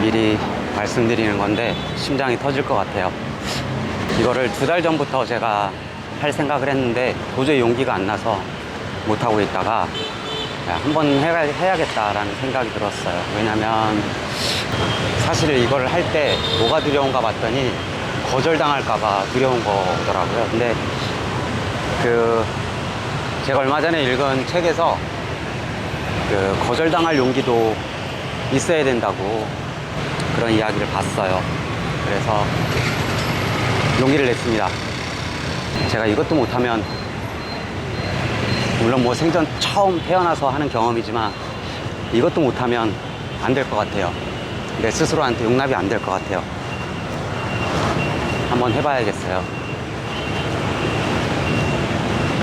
미리 말씀드리는 건데 심장이 터질 것 같아요. 이거를 두 달 전부터 제가 할 생각을 했는데 도저히 용기가 안 나서 못 하고 있다가 야, 한번 해야, 해야겠다라는 생각이 들었어요. 왜냐면 사실 이걸 할 때 뭐가 두려운가 봤더니 거절당할까봐 두려운 거더라고요. 근데 그 제가 얼마 전에 읽은 책에서 그 거절당할 용기도 있어야 된다고 그런 이야기를 봤어요. 그래서 용기를 냈습니다. 제가 이것도 못하면 물론 뭐 생전 처음 태어나서 하는 경험이지만 이것도 못하면 안 될 것 같아요. 내 스스로한테 용납이 안 될 것 같아요. 한번 해봐야겠어요.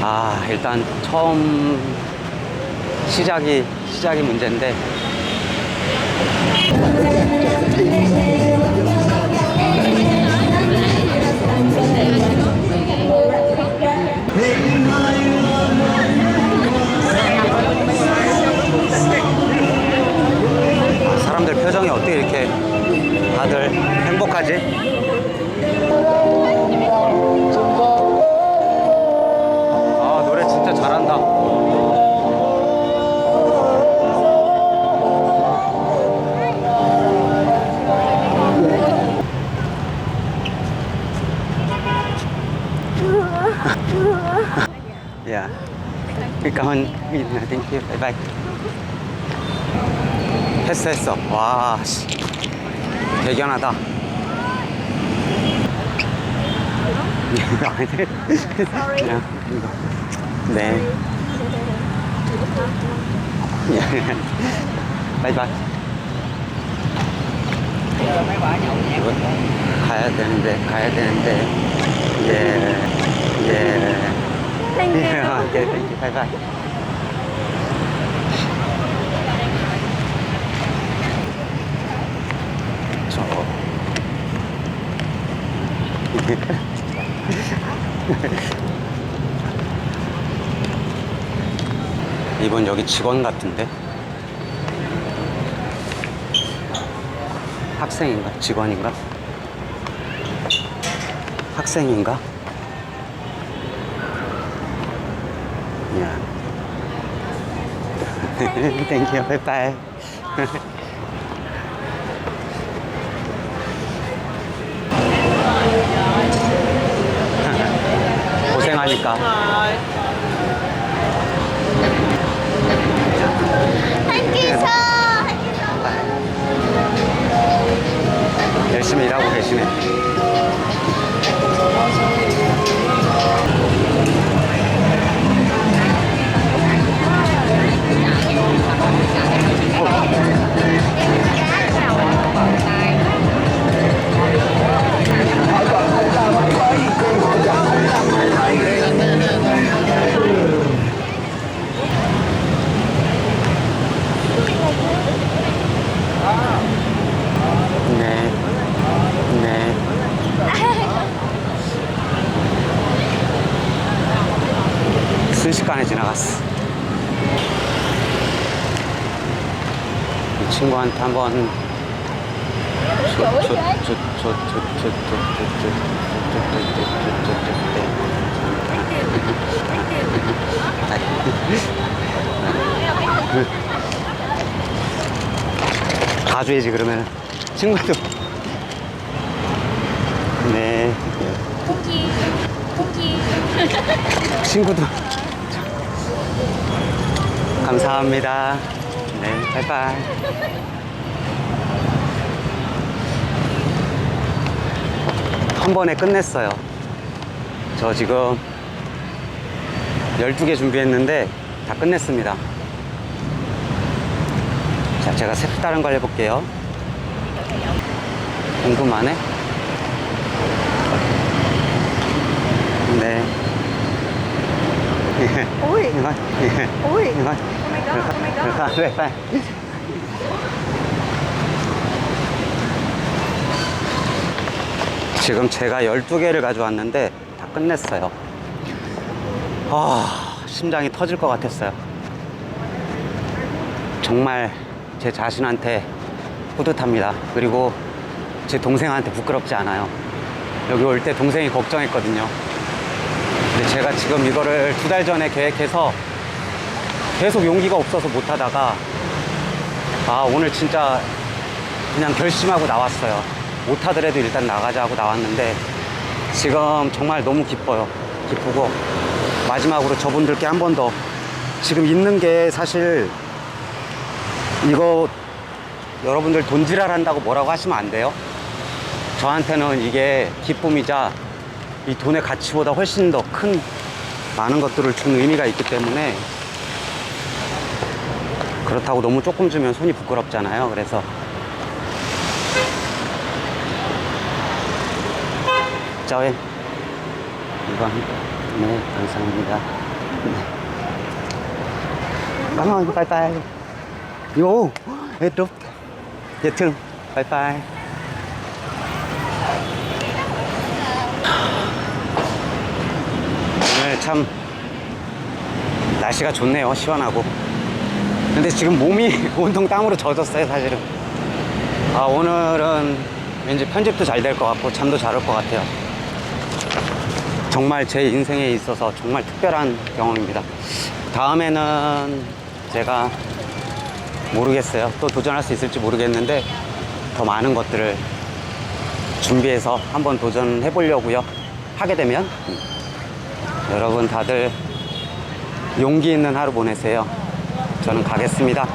아, 일단 처음 시작이, 시작이 문제인데. Thank you. Yeah. Cảm ơn. Thank you. Bye bye. 했어 했어. 와, 씨. 대견하다. 네. 바이바이. 가야 되는데, 가야 되는데. 예, 예. 예, 오케이, 땡큐, 바이바이. 저. 이분 여기 직원 같은데? 학생인가? 직원인가? 학생인가? 야. 땡큐, 바이바이. 고생하니까. 한기서 열심히 일하고 계시네. 네. 친구한테 한번 다 줘야지 그러면 친구도 네 고기 고기 친구도 감사합니다 네 바이바이. 한 번에 끝냈어요. 저 지금 12개 준비했는데 다 끝냈습니다. 자 제가 색다른 걸 해볼게요. 궁금하네? 네. ôi 이거 ôi 이 거 네, 빨리. 지금 제가 12개를 가져왔는데 다 끝냈어요. 아, 심장이 터질 것 같았어요. 정말 제 자신한테 뿌듯합니다. 그리고 제 동생한테 부끄럽지 않아요. 여기 올 때 동생이 걱정했거든요. 근데 제가 지금 이거를 두 달 전에 계획해서 계속 용기가 없어서 못 하다가 아, 오늘 진짜 그냥 결심하고 나왔어요. 못 하더라도 일단 나가자 하고 나왔는데 지금 정말 너무 기뻐요. 기쁘고 마지막으로 저분들께 한 번 더 지금 있는 게 사실 이거 여러분들 돈지랄 한다고 뭐라고 하시면 안 돼요. 저한테는 이게 기쁨이자 이 돈의 가치보다 훨씬 더 큰 많은 것들을 주는 의미가 있기 때문에 그렇다고 너무 조금 주면 손이 부끄럽잖아요. 그래서 이거 네 감사합니다. 네. Ơn, bye bye. Vô, hết rút. Dễ thương, bye bye. 오늘 참 날씨가 좋네요. 시원하고. 근데 지금 몸이 온통 땀으로 젖었어요, 사실은. 아, 오늘은 왠지 편집도 잘 될 것 같고 잠도 잘 올 것 같아요. 정말 제 인생에 있어서 정말 특별한 경험입니다. 다음에는 제가 모르겠어요. 또 도전할 수 있을지 모르겠는데 더 많은 것들을 준비해서 한번 도전해 보려고요. 하게 되면 음. 여러분 다들 용기 있는 하루 보내세요. 저는 가겠습니다.